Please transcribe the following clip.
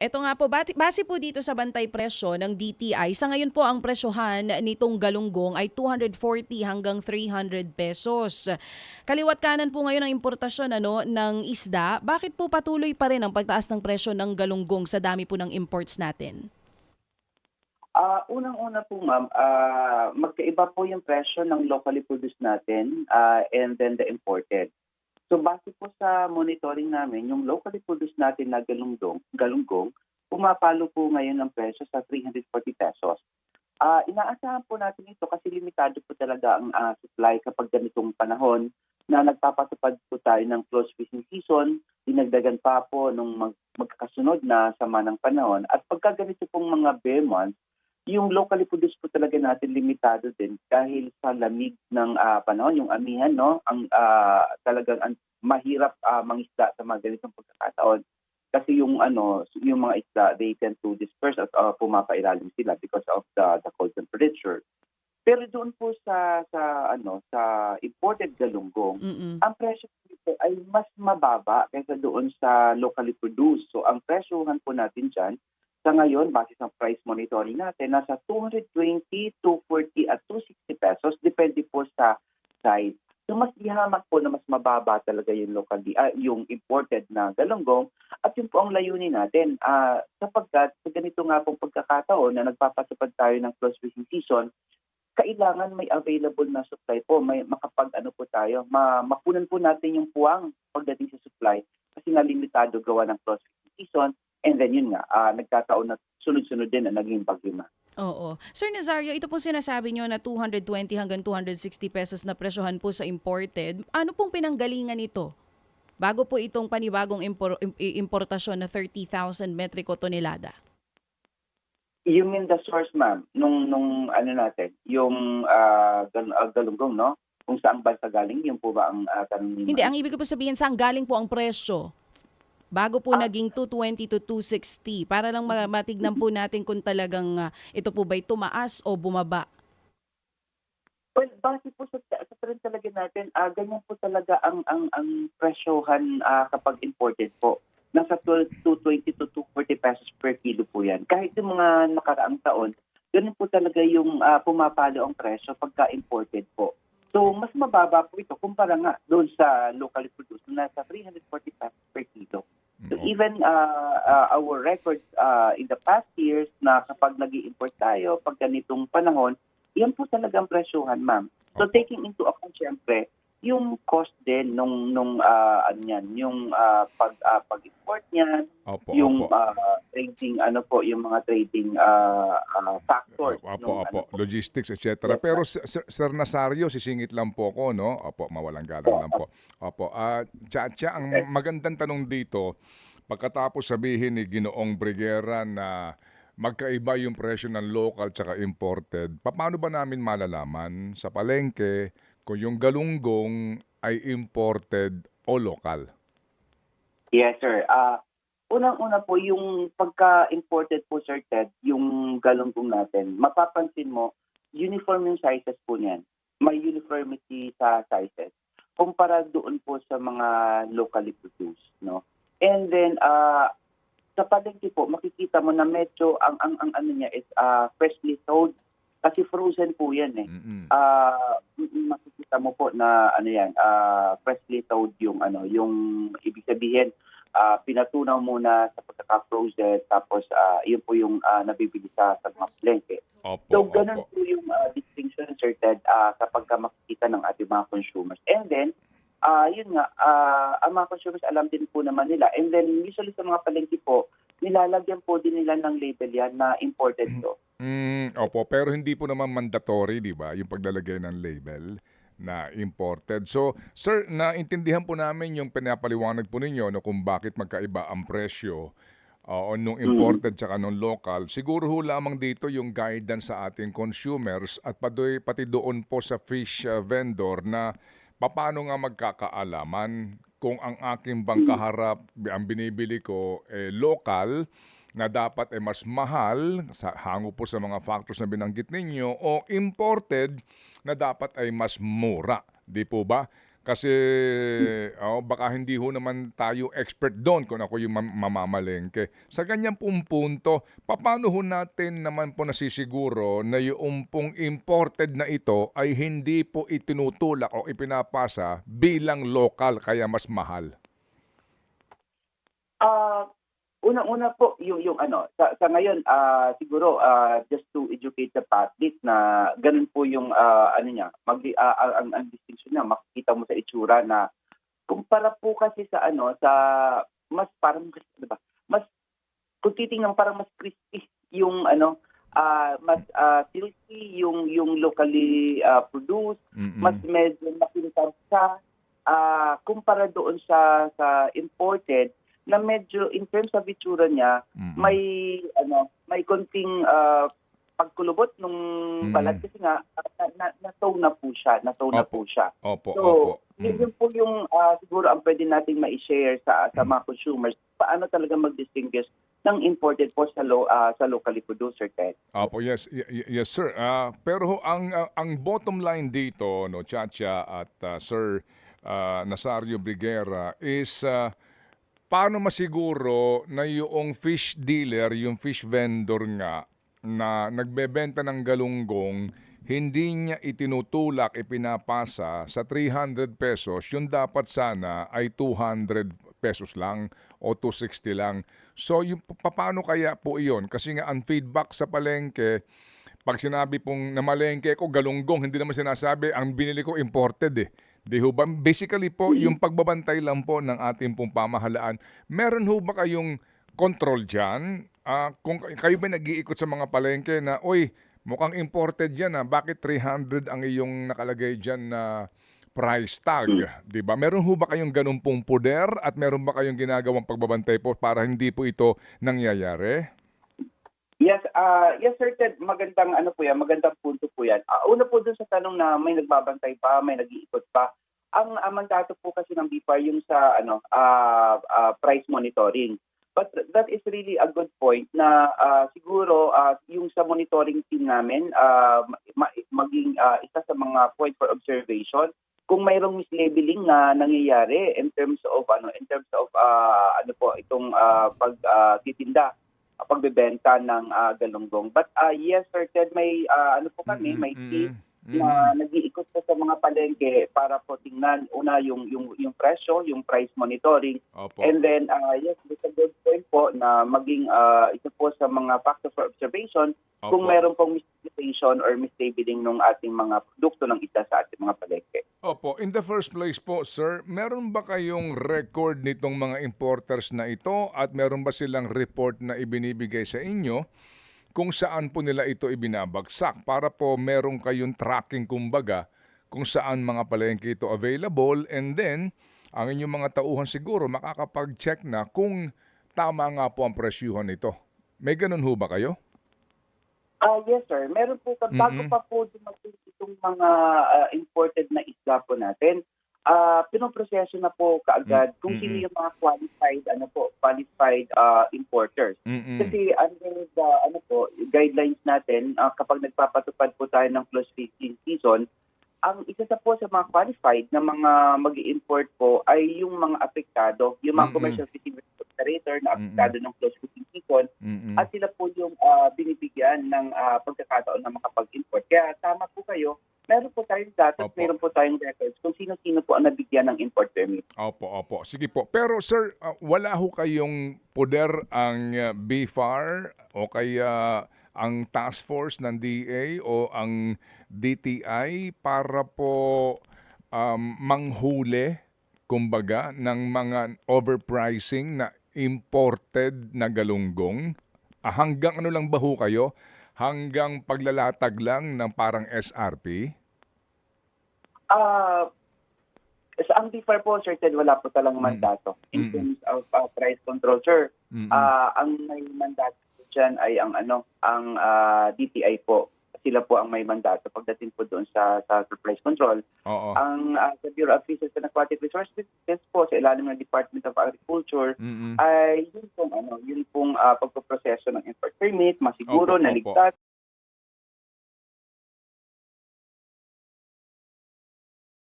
Eto nga po, base po dito sa bantay presyo ng DTI, sa ngayon po ang presyohan nitong galunggong ay 240 hanggang 300 pesos. Kaliwat kanan po ngayon ang importasyon ano, ng isda. Bakit po patuloy pa rin ang pagtaas ng presyo ng galunggong sa dami po ng imports natin? Ah, unang-una po ma'am, ah, magkaiba po yung presyo ng locally produced natin ah, and then the imported. So base po sa monitoring namin, yung locally produced natin na galunggong, galunggong pumapalo po ngayon ng presyo sa 340 pesos. Ah, inaasahan po natin ito kasi limitado po talaga ang ah, supply kapag ganitong panahon na nagpapatupad po tayo ng close fishing season, dinagdagan pa po nung mag, magkakasunod na sama ng panahon. At pagka ganito pong mga bear months, yung locally produced po talaga natin limitado din dahil sa lamig ng ah, panahon, yung amihan, no? Ang ah, talagang ang mahirap ah, mangisda sa mga ganitong pagkakataon. Kasi yung ano, yung mga isda, they tend to disperse at ah, pumapailalim sila because of the, the cold temperature. Pero doon po sa sa ano sa imported galunggong, Mm-mm. ang presyo po ay mas mababa kaysa doon sa locally produced. So ang presyohan po natin dyan, sa ngayon, base sa price monitoring natin, nasa 220, 240 at 260 pesos, depende po sa size. So mas ihamak po na mas mababa talaga yung locally, ah, yung imported na galunggong at yun po ang layunin natin. Ah, sapagkat sa ganito nga pong pagkakataon na nagpapatupad tayo ng close fishing season, kailangan may available na supply po, may makapag ano po tayo, ma mapunan po natin yung puwang pagdating sa supply kasi nga limitado gawa ng fishing season and then yun nga, ah, nagkataon na sunod-sunod din na naging na. Oo. Sir Nazario, ito po sinasabi nyo na 220 hanggang 260 pesos na presyohan po sa imported. Ano pong pinanggalingan nito? Bago po itong panibagong impor- im- importasyon na 30,000 metriko tonelada. You mean the source, ma'am, nung, nung ano natin, yung gal- ah, galunggong, no? Kung saan bansa galing, yun po ba ang uh, tanong Hindi, ang ibig ko po sabihin, saan galing po ang presyo? Bago po Ah. naging 220 to 260, para lang ma- matignan po natin kung talagang ah, ito po ba'y tumaas o bumaba. Well, base po sa, sa trend talaga natin, ah ganyan po talaga ang ang ang presyohan ah, kapag imported po. Nasa 12 220 to 240 pesos per kilo po yan. Kahit yung mga nakaraang taon, ganun po talaga yung ah, pumapalo ang presyo pagka imported po. So, mas mababa po ito kumpara nga doon sa locally produced na nasa 340 pesos per kilo. So, Oo. even uh, uh, our records uh, in the past years na kapag nag import tayo, pag ganitong panahon, yan po talagang presyohan, ma'am. So taking into account, syempre, yung cost din nung nung uh, ano yan, yung uh, pag uh, pag-import niyan, Opo, yung opo. uh, trading ano po, yung mga trading uh, uh, factors. Opo, nung, opo. ano po. Logistics, etc. Yes, Pero Sir, Sir- Nazario, sisingit lang po ko, no? Opo, mawalang galang lang po. Opo. Ah, Chacha, ang magandang tanong dito, pagkatapos sabihin ni Ginoong Brigera na magkaiba yung presyo ng local tsaka imported, paano ba namin malalaman sa palengke kung yung galunggong ay imported o local? Yes, sir. Ah, unang-una po, yung pagka-imported po, Sir Ted, yung galunggong natin, mapapansin mo, uniform yung sizes po niyan. May uniformity sa sizes. Kumpara doon po sa mga locally produced, no? And then, ah, sa palengke po, makikita mo na medyo ang ang ang ano niya is ah, freshly sold kasi frozen po 'yan eh. Mm-mm. Ah, mm, makikita mo po na ano 'yan, ah freshly thawed yung ano, yung ibig sabihin ah pinatunaw muna sa pagkaka-frozen tapos ah yun po yung ah, nabibili sa sa mga palengke. Opo, So opo. ganun po yung ah, distinction sir Ted ah, kapag ka makikita ng ating mga consumers. And then ah yun nga ah, ang mga consumers alam din po naman nila. And then usually sa mga palengke po nilalagyan po din nila ng label yan na imported to. Mm, opo, pero hindi po naman mandatory, di ba, yung paglalagay ng label na imported. So, sir, naintindihan po namin yung pinapaliwanag po ninyo no, kung bakit magkaiba ang presyo uh, nung imported tsaka nung local. Siguro ho lamang dito yung guidance sa ating consumers at padoy, pati doon po sa fish uh, vendor na paano nga magkakaalaman kung ang aking bangkaharap, ang binibili ko, eh, local, na dapat ay mas mahal sa hango po sa mga factors na binanggit ninyo o imported na dapat ay mas mura. Di po ba? Kasi oh, baka hindi ho naman tayo expert doon kung ako yung mam- mamamalengke. Sa ganyan pong punto, paano ho natin naman po nasisiguro na yung pong imported na ito ay hindi po itinutulak o ipinapasa bilang local kaya mas mahal? Ah, unang-una po yung yung ano sa, sa ngayon ah siguro ah, just to educate the public na ganun po yung ah, ano niya mag ah, ang, ang distinction niya makikita mo sa itsura na kumpara po kasi sa ano sa mas parang ano ba mas kung titingnan parang mas crispy yung ano ah, mas ah, silky yung yung locally ah, produced Mm-mm. mas medyo makintab siya ah kumpara doon sa sa imported na medyo in terms of itsura niya Mm-mm. may ano may konting ah, pagkulubot nung Mm. balat kasi nga na, na, na-tow na po siya na-tow na po siya Opo, so opo. yun, Mm. yun po yung ah, siguro ang pwede nating ma-share sa sa mga consumers paano talaga mag-distinguish ng imported po sa lo, ah, sa locally producer Ted. Opo, yes, y- yes sir. Ah, pero ho, ang ah, ang bottom line dito, no, Chacha at ah, Sir ah, Nazario Briguera is ah, paano masiguro na yung fish dealer, yung fish vendor nga na nagbebenta ng galunggong hindi niya itinutulak, ipinapasa sa 300 pesos, yung dapat sana ay 200 pesos lang o 260 lang. So, yung, pa- paano kaya po iyon? Kasi nga, ang feedback sa palengke, pag sinabi pong namalengke ko, galunggong, hindi naman sinasabi, ang binili ko imported eh. Di ho ba? Basically po, yung pagbabantay lang po ng ating pong pamahalaan, meron ho ba kayong control dyan? Ah, kung kay- kayo ba nag-iikot sa mga palengke na, oy, mukhang imported yan ah, bakit 300 ang iyong nakalagay dyan na price tag, 'di ba? Meron ho ba kayong ganun pong puder at meron ba kayong ginagawang pagbabantay po para hindi po ito nangyayari? Yes, ah yes sir Ted, magandang ano po yan, magandang punto po yan. Ah, una po dun sa tanong na may nagbabantay pa, may nag-iikot pa. Ang uh, mandato po kasi ng BIPAR yung sa ano ah, ah, price monitoring. But that is really a good point na ah, siguro ah, yung sa monitoring team namin ma- maging ah, isa sa mga point for observation kung mayroong mislabeling na nangyayari in terms of ano in terms of ah, ano po itong ah, pag ah, titinda pagbebenta ng ah, galunggong. But ah, yes, sir Ted, may ah, ano po kami, may Mm-mm, team mm-mm, na nag-iikot po sa mga palengke para po tingnan una yung yung yung presyo, yung price monitoring Opo. and then ah, yes, it's a good point po na maging ah, isa po sa mga factors for observation kung Opo. meron pong mislabeling or mislabeling ng ating mga produkto ng isa sa ating mga palengke. In the first place po, sir, meron ba kayong record nitong mga importers na ito at meron ba silang report na ibinibigay sa inyo kung saan po nila ito ibinabagsak para po meron kayong tracking kumbaga kung saan mga palengke ito available and then ang inyong mga tauhan siguro makakapag-check na kung tama nga po ang presyuhan nito. May ganun ho ba kayo? Ah, yes sir. Meron po ka bago Mm-mm. pa po dumating itong mga ah, imported na isda po natin. Ah, pinoproseso na po kaagad kung sino yung mga qualified ano po, qualified ah, importers. Mm-mm. Kasi under the ano po, guidelines natin, ah, kapag nagpapatupad po tayo ng close fishing season, ang isa sa po sa mga qualified na mga mag import po ay yung mga apektado, yung mga Mm-mm. commercial fishing operator na apektado ng close fishing season Mm-mm. at sila po yung ah, binibigyan ng ah, pagkakataon na makapag-import. Kaya tama po kayo, meron po tayong data, Opo. meron po tayong records kung sino-sino po ang nabigyan ng import permit. Opo, opo. Sige po. Pero sir, ah, wala ho kayong poder ang uh, BFAR o kaya ang task force ng DA o ang DTI para po um, manghuli, kumbaga, ng mga overpricing na imported na galunggong? Ah, hanggang ano lang ba ho kayo? Hanggang paglalatag lang ng parang SRP? Ah, sa ang DFAR po, Sir Ted, wala po talang Mm. mandato in Mm-mm. terms of ah, price control, sir. Mm-mm. Ah, ang may mandato po dyan ay ang ano, ang ah, DTI po. Sila po ang may mandato pagdating po doon sa sa price control. Oo. Ang ah, sa Bureau of Fisheries and Aquatic Resources po sa ilalim ng Department of Agriculture Mm-mm. ay yun pong ano, yun pong ah, pagpoproseso ng import permit, masiguro, Opo, opo. naligtas,